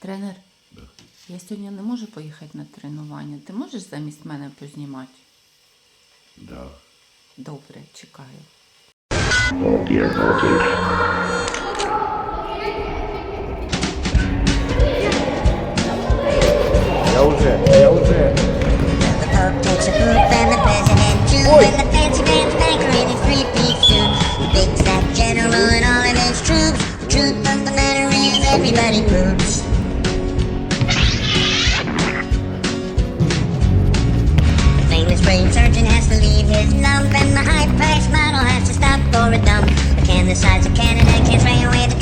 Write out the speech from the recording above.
Тренер, Да. я сьогодні не можу поїхати на тренування. Ти можеш замість мене познімати? Да. Добре, чекаю. Я уже, я уже. The Pope The brain surgeon has to leave his lump And the high-priced model has to stop for a dump. But can the sides of Canada can't spray away the